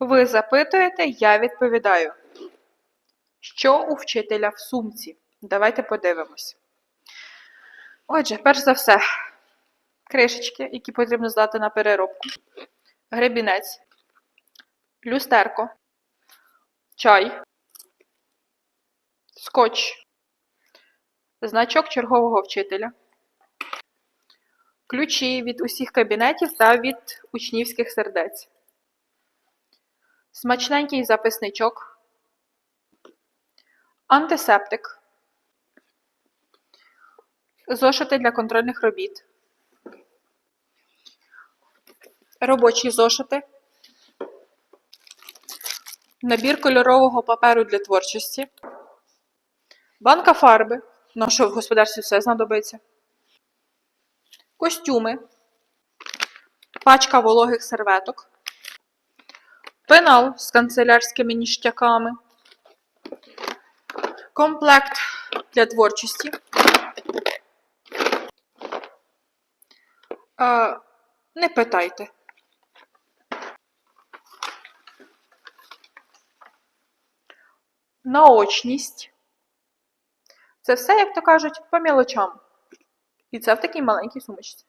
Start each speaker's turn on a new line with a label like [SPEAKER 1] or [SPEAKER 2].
[SPEAKER 1] Ви запитуєте, я відповідаю. Що у вчителя в сумці? Давайте подивимось. Отже, перш за все, кришечки, які потрібно здати на переробку, гребінець, люстерко, чай, скотч, значок чергового вчителя, ключі від усіх кабінетів та від учнівських сердець, смачненький записничок, антисептик, зошити для контрольних робіт, робочі зошити, набір кольорового паперу для творчості, банка фарби, ну що в господарстві все знадобиться, костюми, пачка вологих серветок, пенал з канцелярськими ніштяками, комплект для творчості. Е, не питайте. Наочність. Це все, як то кажуть, по мілочам. І це в такій маленькій сумочці.